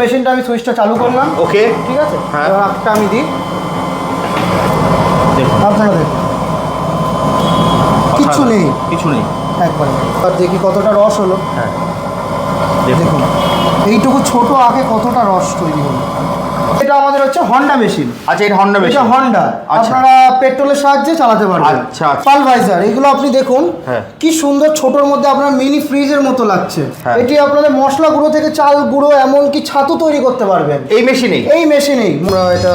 মেশিনটা আমি সুইচটা চালু করলাম। ওকে ঠিক আছে? হ্যাঁ। একটা আমি দিই। আপনারা দেখুন। কিচ্ছু নেই। কিছু নেই। একবার। আর দেখি কতটা রস হলো। হ্যাঁ। দেখুন। এইটুকু ছোট আগে কতটা রস তৈরি হলো। এটা আমাদের হচ্ছে হন্ডা মেশিন আচ্ছা এটা হন্ডা মেশিন হন্ডা আচ্ছা। আপনারা পেট্রোলের সাহায্যে চালাতে পারবেন। আচ্ছা, আচ্ছা। পালভাইজার এগুলো আপনি দেখুন হ্যাঁ। কি সুন্দর ছোটোর মধ্যে আপনার মিনি ফ্রিজের মতো লাগছে। হ্যাঁ। এটি আপনাদের মশলা গুঁড়ো থেকে চাল গুঁড়ো এমনকি ছাতু তৈরি করতে পারবেন। এই মেশিনেই এই মেশিনেই আমরা এটা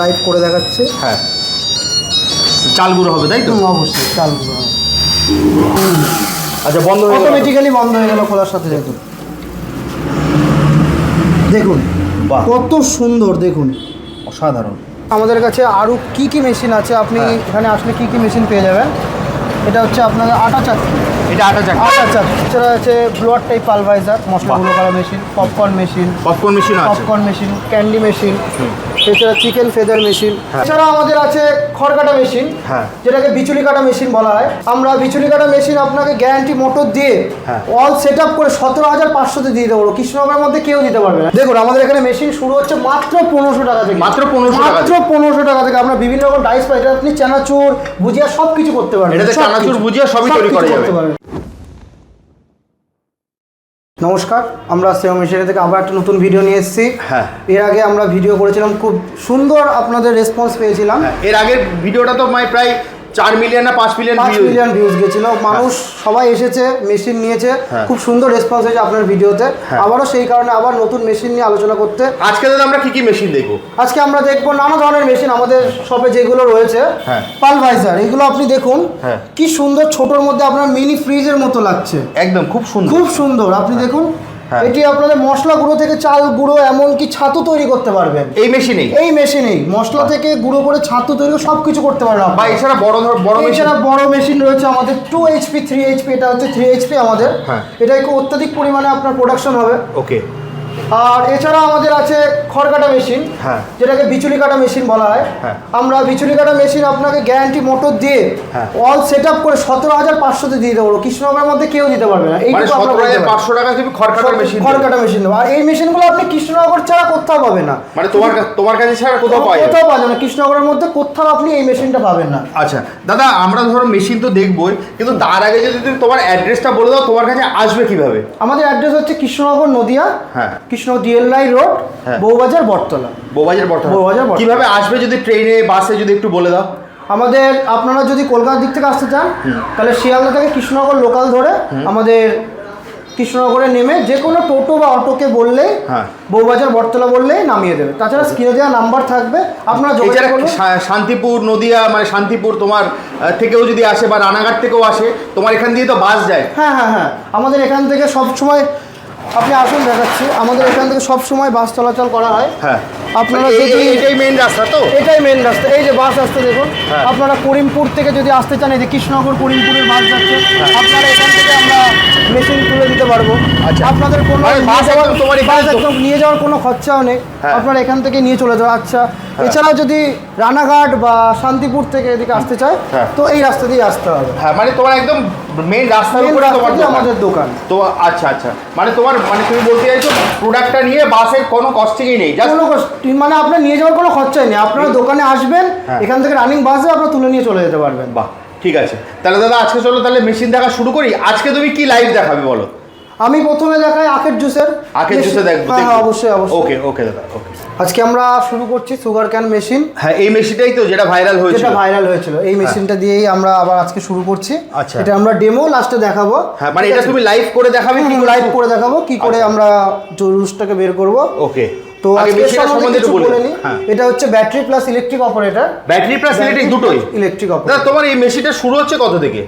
লাইভ করে দেখাচ্ছি। হ্যাঁ। চাল গুঁড়ো হবে তাই তো? অবশ্যই চাল গুঁড়ো আচ্ছা বন্ধ হয়ে গেল। অটোমেটিক্যালি বন্ধ হয়ে গেল খোলার সাথে দেখুন দেখুন। কত সুন্দর দেখুন। অসাধারণ। আমাদের কাছে আরও কি কি মেশিন আছে? আপনি হ্যাঁ। এখানে আসলে কি কি মেশিন পেয়ে যাবেন? এটা হচ্ছে আপনাদের আটা চাকরি এটা আটা চাকরি আটা চাকরি এছাড়া আছে ব্লোয়ার টাইপ পালভাইজার মশলা গুঁড়ো করা machine popcorn machine popcorn machine popcorn machine candy machine. এছাড়া চিকেন ফেদার মেশিন। এছাড়া আমাদের আছে খড় কাটা মেশিন হ্যাঁ। যেটাকে বিচুলি কাটা মেশিন বলা হয় আমরা বিচুলি কাটা মেশিন আপনাকে গ্যারান্টি মোটর দিয়ে। অল সেট আপ করে সতেরো হাজার পাঁচশোতে দিয়ে দেবো কৃষ্ণনগরের মধ্যে কেউ দিতে পারবে না দেখুন আমাদের এখানে মেশিন শুরু হচ্ছে মাত্র পনেরোশো টাকা থেকে মাত্র 1500 টাকা মাত্র পনেরোশো টাকা থেকে আমরা বিভিন্ন রকম ডাইস পাই এটা আপনি চানাচুর ভুজিয়া সব কিছু করতে পারবেন চানাচুর। ভুজিয়া সবই তৈরি করতে। পারবেন। নমস্কার আমরা সেও মিশনে থেকে আবার একটা নতুন ভিডিও নিয়ে এসেছি হ্যাঁ। এর আগে আমরা ভিডিও করেছিলাম খুব সুন্দর আপনাদের রেসপন্স পেয়েছিলাম হ্যাঁ, এর আগের ভিডিওটা তো মানে প্রায় চার মিলিয়ন না পাঁচ মিলিয়ন পাঁচ মিলিয়ন ভিউজ গেছিল। মানুষ সবাই এসেছে মেশিন নিয়েছে। হ্যাঁ। খুব সুন্দর রেসপন্স হয়েছে আপনার ভিডিওতে হ্যাঁ। আবারও সেই কারণে আবার নতুন মেশিন নিয়ে আলোচনা করতে। আজকে দাদা আমরা কি কি মেশিন দেখব? আজকে আমরা দেখব নানা ধরনের মেশিন আমাদের শপে যেগুলো রয়েছে। হ্যাঁ। পালভাইজার এগুলো আপনি দেখুন। হ্যাঁ। কি সুন্দর ছোটোর মধ্যে আপনার মিনি ফ্রিজের মতো লাগছে। একদম খুব সুন্দর। খুব সুন্দর। আপনি দেখুন হ্যাঁ। এটি আপনাদের মশলা গুঁড়ো থেকে চাল গুঁড়ো এমনকি ছাতু তৈরি করতে পারবেন। এই মেশিনেই? এই মেশিনেই। মশলা থেকে গুঁড়ো করে ছাতু তৈরি সবকিছু সব কিছু করতে পারবেন বা এছাড়া বড় ধর বড় মেশিন? এছাড়া বড় মেশিন রয়েছে আমাদের টু এইচপি থ্রি এইচপি এটা হচ্ছে থ্রি এইচপি আমাদের। হ্যাঁ। এটা একটু অত্যাধিক পরিমাণে আপনার প্রোডাকশন হবে। ওকে আর এছাড়া আমাদের আছে খড় কাটা মেশিন হ্যাঁ। যেটাকে বিচুলি কাটা মেশিন বলা হয় হ্যাঁ। আমরা বিচুলি কাটা মেশিন আপনাকে গ্যারান্টি মোটর দিয়ে। অল সেট আপ করে সতেরো হাজার পাঁচশোতে দিয়ে দেবো কৃষ্ণনগরের মধ্যে কেউ দিতে পারবে না মানে হাজার পারেন। পাঁচশো টাকা তুমি খড় কাটার মেশিন খড় কাটা মেশিন দেবো আর এই মেশিনগুলো আপনি কৃষ্ণনগর ছাড়া কোথাও পাবেন না মানে তোমার তোমার কাছে ছাড়া কোথাও পাওয়া কোথাও পাবেন না কৃষ্ণনগরের মধ্যে কোথাও আপনি এই মেশিনটা পাবেন না আচ্ছা দাদা আমরা ধরো মেশিন তো দেখবোই কিন্তু তার আগে যদি তুমি তোমার অ্যাড্রেসটা বলে দাও তোমার কাছে আসবে কীভাবে আমাদের অ্যাড্রেস হচ্ছে কৃষ্ণনগর নদিয়া হ্যাঁ। কৃষ্ণ ডিএলআই রোড হ্যাঁ। বউবাজার বটতলা। বৌবাজার বর্তমান বউবাজার। কীভাবে আসবে যদি ট্রেনে বাসে যদি একটু বলে দাও? আমাদের আপনারা যদি কলকাতার দিক থেকে আসতে চান তাহলে শিয়ালদা থেকে কৃষ্ণনগর লোকাল ধরে আমাদের কৃষ্ণনগরে নেমে যে কোনো টোটো বা অটোকে বললে হ্যাঁ। বউবাজার বটতলা বললেই নামিয়ে দেবে। তাছাড়া স্ক্রিনে দেওয়া নাম্বার থাকবে আপনারা যোগাযোগ করবেন শান্তিপুর নদিয়া মানে শান্তিপুর তোমার থেকেও যদি আসে বা রানাঘাট থেকেও আসে তোমার এখান দিয়ে তো বাস যায়। হ্যাঁ হ্যাঁ হ্যাঁ। আমাদের এখান থেকে সব সময় আপনি আসুন দেখাচ্ছি। আমাদের এখান থেকে সব সময় বাস চলাচল করা হয়। হ্যাঁ। আপনারা মানে যদি এটাই মেইন রাস্তা তো? এটাই মেন রাস্তা। এই যে বাস আসতে দেখুন। হ্যাঁ। আপনারা করিমপুর থেকে যদি আসতে চান এই যে কৃষ্ণনগর করিমপুরের বাস যাচ্ছে আপনারা এখান থেকে আমরা মেশিন তুলে দিতে পারব। হ্যাঁ। আচ্ছা। আপনাদের কোনো মানে নিয়ে বাস যাওয়ার একদম নিয়ে যাওয়ার কোনো খরচাও নেই। হ্যাঁ। আপনারা এখান থেকে নিয়ে চলে যাওয়া আচ্ছা এছাড়াও যদি রানাঘাট বা শান্তিপুর থেকে এদিকে আসতে চায় হ্যাঁ। তো এই রাস্তা দিয়ে আসতে হবে। হ্যাঁ মানে তোমার একদম মেইন রাস্তার উপরে তোমার আমাদের দোকান। তো আচ্ছা আচ্ছা। মানে তোমার মানে তুমি বলতে চাইছো প্রোডাক্টটা নিয়ে বাসের কোনো কস্টিংই নেই কোনো কষ্ট- মানে আপনার নিয়ে যাওয়ার কোনো খরচাই নেই। আপনারা দোকানে আসবেন হ্যাঁ। এখান থেকে রানিং বাসে আপনারা তুলে নিয়ে চলে যেতে পারবেন। বাহ ঠিক আছে। তাহলে দাদা আজকে চলো তাহলে মেশিন দেখা শুরু করি। আজকে তুমি কি লাইভ দেখাবে বলো? আমি প্রথমে দেখাই আখের জুসের। আখের জুসে দেখব হ্যাঁ হ্যাঁ, অবশ্যই অবশ্যই। ওকে ওকে দাদা ওকে আজকে আমরা শুরু করছি সুগার ক্যান মেশিন হ্যাঁ এই মেশিনটাই তো যেটা ভাইরাল হয়েছিল। যেটা ভাইরাল হয়েছিল। এই মেশিনটা দিয়েই আমরা আবার আজকে শুরু করছি। আচ্ছা। এটা আমরা ডেমো লাস্টে দেখাবো। হ্যাঁ মানে এটা তুমি লাইভ করে দেখাবে কি লাইভ করে? দেখাবো কি করে আচ্ছা। আমরা জুসটাকে বের করব। ওকে তো আগে আজকে সম্বন্ধে একটু বলে নিই। হ্যাঁ। এটা হচ্ছে battery plus electric operator battery plus electric দুটোই? ইলেকট্রিক অপারেটর তোমার এই মেশিনটা শুরু হচ্ছে কত থেকে?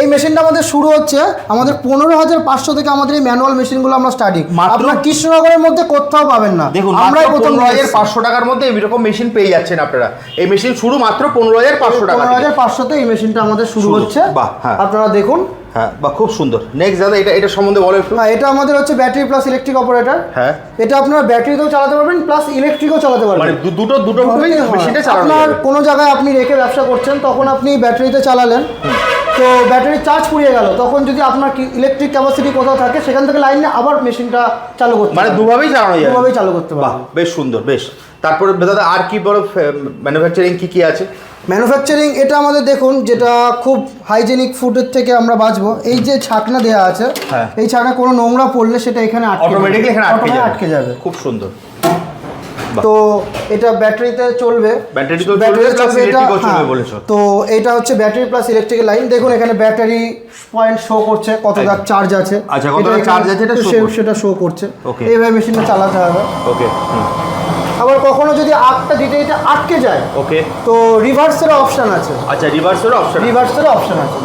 এই মেশিনটা আমাদের শুরু হচ্ছে আমাদের পনেরো হাজার পাঁচশো থেকে আমাদের এই ম্যানুয়াল মেশিনগুলো আমরা স্টার্টিং? আপনার কৃষ্ণনগরের মধ্যে কোথাও পাবেন না। দেখুন আমরাই প্রথম পনেরো হাজার পাঁচশো টাকার মধ্যে এরকম মেশিন পেয়ে যাচ্ছেন আপনারা। এই মেশিন শুরু মাত্র পনেরো হাজার পাঁচশো টাকা পনেরো। হাজার পাঁচশোতে এই মেশিনটা আমাদের শুরু। হচ্ছে। হ্যাঁ। আপনারা দেখুন। হ্যাঁ বা খুব সুন্দর। নেক্সট দাদা এটা এটা সম্বন্ধে বলো একটু। হ্যাঁ এটা আমাদের হচ্ছে ব্যাটারি প্লাস ইলেকট্রিক অপারেটর হ্যাঁ। এটা আপনার ব্যাটারিতেও চালাতে পারবেন প্লাস ইলেকট্রিকও চালাতে মানে পারবেন দু- দুটো দুটো। মেশিনটা চালানো আপনার কোনো জায়গায় আপনি রেখে ব্যবসা করছেন তখন আপনি ব্যাটারিতে চালালেন। তো ব্যাটারি চার্জ ফুরিয়ে গেল। তখন যদি আপনার ইলেকট্রিক ক্যাপাসিটি কোথাও থাকে সেখান থেকে লাইন নিয়ে আবার মেশিনটা চালু করতে মানে দুভাবেই চালানো যায়। দুভাবেই চালু করতে বাহ বেশ সুন্দর বেশ। তারপরে দাদা আর কি বড় ম্যানুফ্যাকচারিং কি কি আছে? ম্যানুফ্যাকচারিং এটা আমাদের দেখুন যেটা খুব হাইজেনিক ফুডের থেকে আমরা বাঁচবো। এই যে ছাকনা দেওয়া আছে হ্যাঁ। এই ছাকনা কোনো নোংরা পড়লে সেটা এখানে আটকে অটোমেটিকলি এখানে আটকে আটকে যাবে। খুব সুন্দর। তো এটা ব্যাটারিতে চলবে। ব্যাটারি তো চলবে, এটা, হ্যাঁ। বলেছ। তো এটা হচ্ছে ব্যাটারি প্লাস ইলেকট্রিক লাইন দেখুন এখানে ব্যাটারি পয়েন্ট শো করছে একদম। চার্জ আছে। আচ্ছা, এটা এখানে আছে এটা। সেটা শো করছে. এইভাবে মেশিনটা চালাতে হবে। ওকে আবার কখনো যদি আগটা দিতে এটা আটকে যায় ওকে তো রিভার্সের অপশন আছে। আচ্ছা রিভার্সের অপশন রিভার্সের অপশন আছে।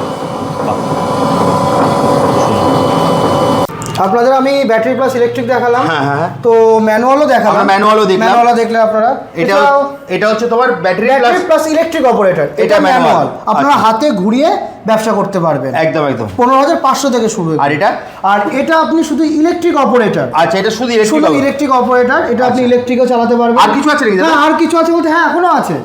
আপনাদের আমি ব্যাটারি প্লাস ইলেকট্রিক দেখালাম। হ্যাঁ, হ্যাঁ, হ্যাঁ। তো ম্যানুয়ালও দেখালাম। আমরা manual ও দেখলাম। ম্যানুয়ালও দেখলে আপনারা। এটা এটা হচ্ছে তোমার battery plus plus electric operator এটা ম্যানুয়াল আপনারা আচ্ছা। হাতে ঘুরিয়ে ব্যবসা করতে পারবেন। একদম একদম। পনেরো হাজার পাঁচশো থেকে শুরু আর এটা? আর এটা আপনি শুধু ইলেকট্রিক অপারেটর আচ্ছা এটা শুধু শুধু ইলেকট্রিক অপারেটর এটা আপনি আচ্ছা। ইলেকট্রিকও চালাতে পারবেন। আর কিছু আছে হ্যাঁ আর কিছু আছে বলতে হ্যাঁ এখনও আছে।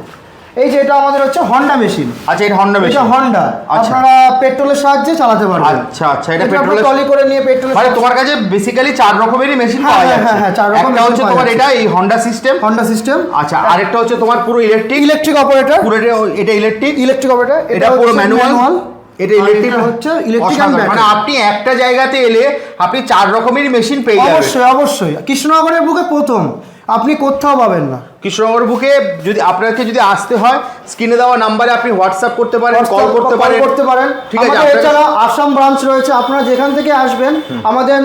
এই যে এটা আমাদের হচ্ছে হন্ডা মেশিন আচ্ছা এটা হন্ডা এটা মেশিন হন্ডা আচ্ছা। আপনারা পেট্রোলের সাহায্যে চালাতে পারবেন। আচ্ছা আচ্ছা এটা এটা পেট্রোলের টলি করে নিয়ে পেট্রোল মানে তোমার কাছে বেসিক্যালি চার রকমেরই মেশিন হ্যাঁ, পাওয়া হ্যাঁ, যাচ্ছে। হ্যাঁ, হ্যাঁ, চার রকম একটা হচ্ছে তোমার এটা এই হন্ডা সিস্টেম হন্ডা সিস্টেম আচ্ছা আরেকটা হচ্ছে তোমার পুরো ইলেকট্রিক ইলেকট্রিক অপারেটর পুরো এটা- এটা ইলেকট্রিক ইলেকট্রিক অপারেটর এটা পুরো ম্যানুয়াল এটা ইলেকট্রিক হচ্ছে ইলেকট্রিক মানে আপনি একটা জায়গাতে এলে আপনি চার রকমেরই মেশিন পেয়ে যাবেন। অবশ্যই অবশ্যই। কৃষ্ণনগরের বুকে প্রথম। আপনি কোথাও পাবেন না। কৃষ্ণনগর বুকে যদি আপনাকে যদি আসতে হয় স্ক্রিনে দেওয়া নাম্বারে আপনি হোয়াটসঅ্যাপ করতে পারেন কল করতে পারেন। করতে পারেন। ঠিক আছে এছাড়া আসাম ব্রাঞ্চ রয়েছে। আপনারা যেখান থেকে আসবেন আমাদের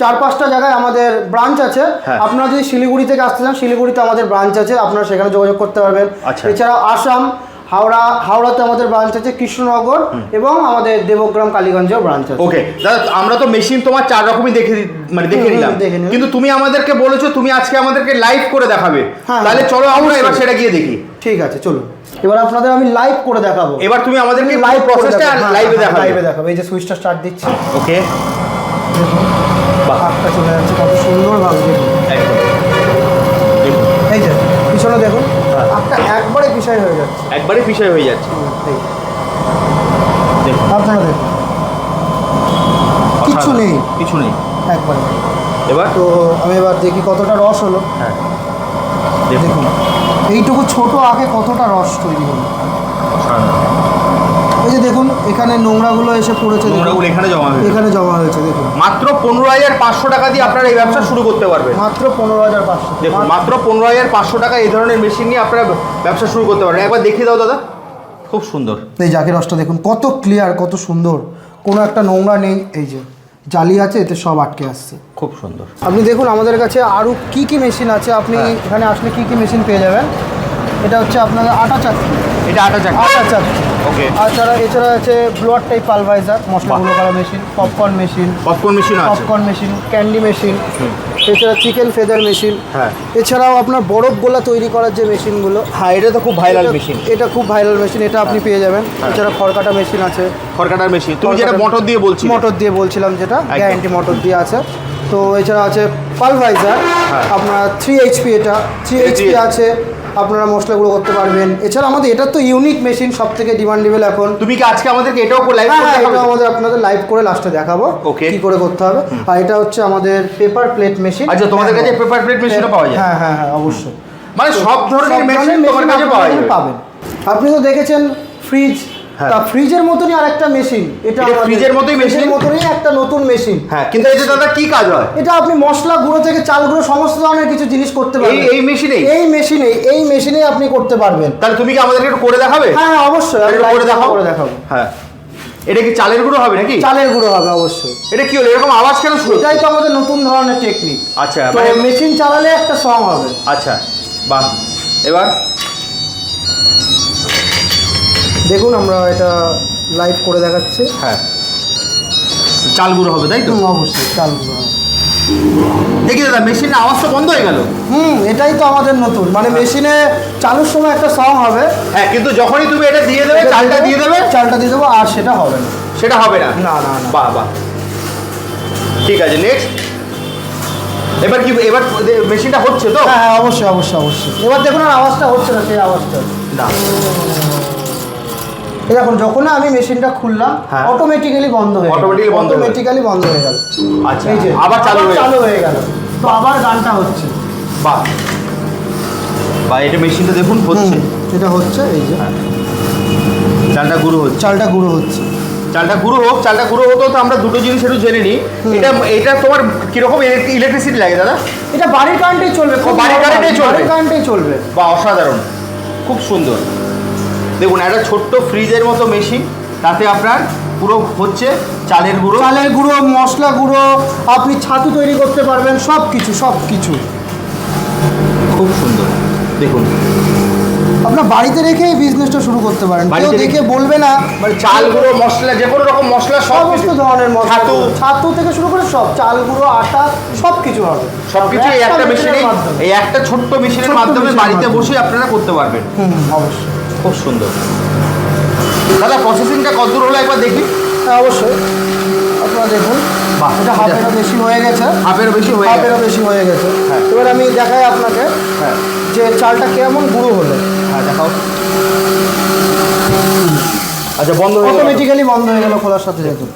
চার পাঁচটা জায়গায় আমাদের ব্রাঞ্চ আছে। হ্যাঁ। আপনারা যদি শিলিগুড়ি থেকে আসতে চান শিলিগুড়িতে আমাদের ব্রাঞ্চ আছে। আপনারা সেখানে যোগাযোগ করতে পারবেন। আচ্ছা। এছাড়া আসাম হাওড়া হাওড়াতে আমাদের ব্রাঞ্চ আছে কৃষ্ণনগর এবং আমাদের দেবগ্রাম কালীগঞ্জেও ব্রাঞ্চ আছে। ওকে দাদা আমরা তো মেশিন তোমার চার রকমই দেখে মানে দেখে নিলাম। কিন্তু তুমি আমাদেরকে বলেছ তুমি আজকে আমাদেরকে লাইভ করে দেখাবে। হ্যাঁ, তাহলে চলো আমরা। এবার সেটা গিয়ে দেখি। ঠিক আছে চলো এবার আপনাদের আমি লাইভ করে দেখাবো। এবার তুমি আমাদেরকে লাইভ লাইভ প্রসেসটা লাইভে দেখাবে। লাইভে দেখাবো। এই যে সুইচটা স্টার্ট দিচ্ছি। ওকে বাহ চলে যাচ্ছে কত সুন্দর ভাবে একদম দেখুন, এই যে পিছনে দেখুন হ্যাঁ। হাতটা পিছাই হয়ে যাচ্ছে। একবারে পিছায় হয়ে যাচ্ছে। দেখুন। কিচ্ছু নেই। কিছু নেই। একবারে। এবার? তো আমি এবার দেখি কতটা রস হলো। হ্যাঁ। দেখুন। এইটুকু ছোট আগে কতটা রস তৈরি হলো। এই যে দেখুন এখানে নোংরাগুলো এসে পড়েছে নোংরাগুলো এখানে জমা হয়ে গেছে। এখানে জমা হয়েছে দেখুন। মাত্র পনেরো হাজার পাঁচশো টাকা দিয়ে আপনারা এই ব্যবসা শুরু করতে পারবেন। মাত্র পনেরো হাজার পাঁচশো। দেখুন মাত্র পনেরো হাজার পাঁচশো টাকা এই ধরনের মেশিন নিয়ে আপনারা ব্যবসা শুরু করতে পারেন একবার দেখিয়ে দাও দাদা খুব সুন্দর। এই জাকের রসটা দেখুন কত ক্লিয়ার কত সুন্দর। কোনো একটা নোংরা নেই এই যে জালি আছে এতে সব আটকে আসছে। খুব সুন্দর। আপনি দেখুন আমাদের কাছে আরও কি কি মেশিন আছে? আপনি হ্যাঁ। এখানে আসলে কি কি মেশিন পেয়ে যাবেন? এটা হচ্ছে আপনাদের আটা চাকরি এটা আটা চাকা আটা চাকরি ওকে। এছাড়া এছাড়া আছে ব্লোয়ার টাইপ পালভাইজার মশলা বাহ। গুঁড়ো করা machine popcorn machine popcorn machine আছে। পপকর্ন মেশিন ক্যান্ডি মেশিন এছাড়া চিকেন ফেদার মেশিন। হ্যাঁ। এছাড়াও আপনার বরফ গোলা তৈরি করার যে মেশিনগুলো হ্যাঁ এটা তো খুব ভাইরাল মেশিন এটা খুব ভাইরাল মেশিন এটা আপনি পেয়ে যাবেন। এছাড়া খড়কাটা মেশিন আছে। খড়কাটার মেশিন তুমি যেটা মোটর দিয়ে বলছিলে। মোটর দিয়ে বলছিলাম যেটা। গ্যারান্টি মোটর দিয়ে আছে। তো এছাড়া আছে পালভাইজার হ্যাঁ। আপনার থ্রি এইচপি এটা। থ্রি এইচপি আছে। আপনারা মশলাগুলো করতে পারবেন। এছাড়া আমাদের এটা তো ইউনিক মেশিন সব থেকে ডিমান্ডেবল এখন। তুমি কি আজকে আমাদেরকে এটাও লাইভ হ্যাঁ হ্যাঁ, এটা আমাদের আপনাদের লাইভ করে লাস্টে দেখাবো ওকে কি করে করতে হবে। আর এটা হচ্ছে আমাদের পেপার প্লেট মেশিন আচ্ছা, তোমাদের কাছে পেপার প্লেট মেশিনও পাওয়া যায়? হ্যাঁ হ্যাঁ হ্যাঁ অবশ্যই। মানে সব ধরনের মেশিন তোমাদের তোমার কাছে পাওয়া যায় যাবে। পাবেন। আপনি তো দেখেছেন ফ্রিজ হ্যাঁ। তা ফ্রিজের মতনই আরেকটা মেশিন এটা ফ্রিজের মতোই machine? মতনই একটা নতুন মেশিন হ্যাঁ কিন্তু এতে দাদা কি কাজ হয়? এটা আপনি মশলা গুঁড়ো থেকে চাল গুঁড়ো সমস্ত ধরনের কিছু জিনিস করতে পারবেন। এই- এই machine-এই? মেশিনে এই মেশিনে আপনি করতে পারবেন। তাহলে তুমি কি আমাদেরকে একটু করে দেখাবে? হ্যাঁ হ্যাঁ অবশ্যই। করে দেখাও করে দেখাবো। হ্যাঁ। এটা কি চালের গুঁড়ো হবে নাকি? চালের গুঁড়ো হবে অবশ্যই। এটা কি হলো? এরকম আওয়াজ কেন শুরু এটাই তো আমাদের নতুন ধরনের টেকনিক আচ্ছা মানে মেশিন চালালে একটা সং হবে। আচ্ছা বাহ। এবার? দেখুন আমরা এটা লাইভ করে দেখাচ্ছি। হ্যাঁ। চাল গুঁড়ো হবে তাই তো? অবশ্যই চাল গুঁড়ো হবে। দেখি দাদা মেশিনের আওয়াজ তো বন্ধ হয়ে গেল? হুম এটাই তো আমাদের নতুন। মানে মেশিনে চালুর সময় একটা সং হবে। হ্যাঁ কিন্তু যখনই তুমি এটা দিয়ে দেবে চালটা দিয়ে দেবে? চালটা দিয়ে দেবো আর সেটা হবে না। সেটা হবে না? না না বাহ বাহ। ঠিক আছে নেক্সট এবার কি এবার মেশিনটা হচ্ছে তো? হ্যাঁ হ্যাঁ অবশ্যই অবশ্যই অবশ্যই। এবার দেখুন আর আওয়াজটা হচ্ছে না সেই আওয়াজটা। না দেখুন যখন আমি মেশিনটা খুললাম হ্যাঁ। অটোমেটিক্যালি বন্ধ হয়ে Automatically বন্ধ অটোমেটিক্যালি বন্ধ হয়ে গেল। আচ্ছা এই যে আবার চালু হয়ে চালু হয়ে গেল। তো আবার গানটা হচ্ছে। বাহ। বা এটা মেশিনটা দেখুন হচ্ছে। এটা হচ্ছে এই যে। চালটা গুঁড়ো হচ্ছে। চালটা গুঁড়ো হচ্ছে। চালটা গুঁড়ো হোক চালটা গুঁড়ো হতো তো আমরা দুটো জিনিস একটু জেনে নিই। এটা এটা তোমার কীরকম ইলেকট্রিসিটি লাগে দাদা? এটা বাড়ির কারেন্টেই চলবে বাড়ির কারেন্টেই চলবে? বাড়ির কারেন্টেই চলবে। বা অসাধারণ। খুব সুন্দর। দেখুন একটা ছোট্ট ফ্রিজের মতো মেশিন তাতে আপনার পুরো হচ্ছে চালের গুঁড়ো। চালের গুঁড়ো মশলা গুঁড়ো আপনি ছাতু তৈরি করতে পারবেন সব কিছু সব কিছু। খুব সুন্দর। দেখুন। আপনার বাড়িতে রেখে এই বিজনেসটা শুরু করতে পারেন। কেউ দেখে বলবে না। মানে চাল গুঁড়ো মশলা যে কোনো রকম মশলা সব সমস্ত ধরনের মশলা। ছাতু। ছাতু থেকে শুরু করে সব। চাল গুঁড়ো আটা সব কিছু হবে। সবকিছু এই একটা মেশিনের মাধ্যমে। এই একটা ছোট্ট মেশিনের মাধ্যমে বাড়িতে। বসে আপনারা করতে পারবেন। হুম, অবশ্যই। খুব সুন্দর। দাদা প্রসেসিংটা কতদূর হলো একবার দেখি? হ্যাঁ অবশ্যই। আপনারা দেখুন। বাহ, এটা হাফেরও বেশি হয়ে গেছে। হাফেরও বেশি হয়ে হাফেরও বেশি হয়ে গেছে। হ্যাঁ। এবার আমি দেখাই আপনাকে হ্যাঁ। যে চালটা কেমন গুঁড়ো হলো। হ্যাঁ দেখাও। আচ্ছা বন্ধ হয়ে গেল। অটোমেটিক্যালি বন্ধ হয়ে গেল খোলার সাথে সাথে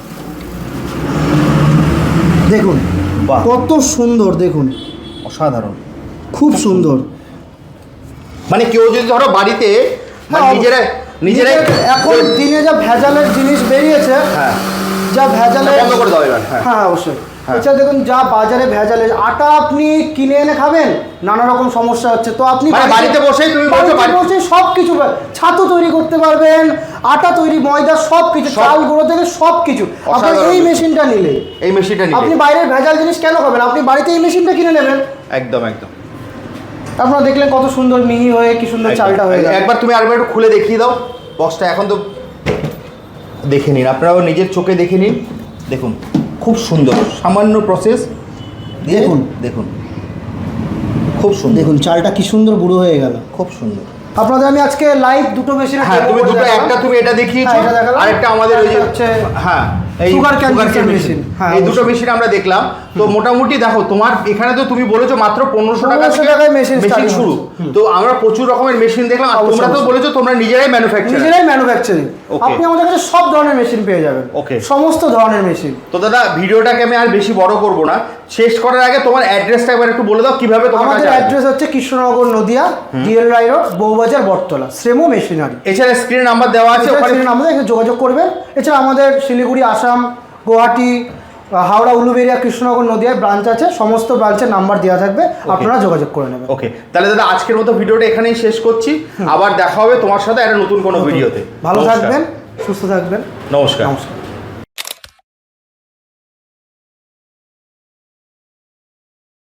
দেখুন কত সুন্দর দেখুন। অসাধারণ। খুব সুন্দর। মানে কেউ যদি ধরো বাড়িতে মানে হ্যাঁ, নিজেরাই এখন দিনে যা ভেজালের জিনিস বেরিয়েছে হ্যাঁ। যা ভেজালের বন্ধ করে দাও এবার হ্যাঁ। অবশ্যই। দেখুন যা বাজারে ভেজালে আটা আপনি কিনে এনে খাবেন নানা রকম সমস্যা হচ্ছে। তো আপনি মানে বাড়িতে বসেই তুমি বাড়িতে বাড়ি- বসে সব কিছু ছাতু তৈরি করতে পারবেন আটা তৈরি ময়দা সব কিছু চাল গুঁড়ো থেকে সব কিছু এই মেশিনটা নিলে এই মেশিনটা আপনি বাইরের ভেজাল জিনিস কেন খাবেন? আপনি বাড়িতে এই মেশিনটা কিনে নেবেন। একদম একদম। আপনারা দেখলেন কত সুন্দর মিহি হয়ে কি সুন্দর চালটা হয়ে গেল। একবার তুমি আরেকবার একটু খুলে দেখিয়ে দাও। বক্সটা এখন তো দেখে নিন। আপনারাও নিজের চোখে দেখে নিন। দেখুন খুব সুন্দর। সামান্য প্রসেস দেখুন। দেখুন। খুব সুন্দর। দেখুন চালটা কি সুন্দর গুঁড়ো হয়ে গেল। খুব সুন্দর। আপনাদের আমি আজকে লাইভ দুটো মেশিনে হ্যাঁ তুমি দুটো একটা তুমি এটা দেখিয়েছো হ্যাঁ, আরেকটা আমাদের ওই যে হচ্ছে হ্যাঁ। Machine। machine। হ্যাঁ, এই দুটো মেশিন আমরা দেখলাম। তো মোটামুটি দেখো তোমার এখানে তো তুমি বলেছ মাত্র পনেরোশো টাকা টাকায় machine মেশিন শুরু। তো আমরা প্রচুর রকমের মেশিন দেখলাম আর তোমরা তো বলেছ তোমরা নিজেরাই ম্যানুফ্যাকচার নিজেরাই ম্যানুফ্যাকচারিং আপনি আমাদের কাছে সব ধরনের মেশিন পেয়ে যাবেন। Okay. সমস্ত ধরনের মেশিন তো দাদা ভিডিওটাকে আমি আর বেশি বড় করব না। শেষ করার আগে তোমার অ্যাড্রেসটা একবার একটু বলে দাও কীভাবে তোমার আমাদের অ্যাড্রেস হচ্ছে কৃষ্ণনগর নদিয়া ডিএল রাই রোড বউবাজার বটতলা শ্রেমো মেশিনারি। এছাড়া স্ক্রিন নাম্বার দেওয়া আছে ওখানে এখানে যোগাযোগ করবেন। এছাড়া আমাদের শিলিগুড়ি আসাম গুয়াহাটি হাওড়া উলুবেরিয়া কৃষ্ণনগর নদিয়ায় ব্রাঞ্চ আছে সমস্ত ব্রাঞ্চের নাম্বার দেওয়া থাকবে আপনারা যোগাযোগ করে নেবেন। ওকে তাহলে দাদা আজকের মতো ভিডিওটা এখানেই শেষ করছি। আবার দেখা হবে তোমার সাথে একটা নতুন কোনো ভিডিওতে ভালো থাকবেন সুস্থ থাকবেন। নমস্কার। নমস্কার।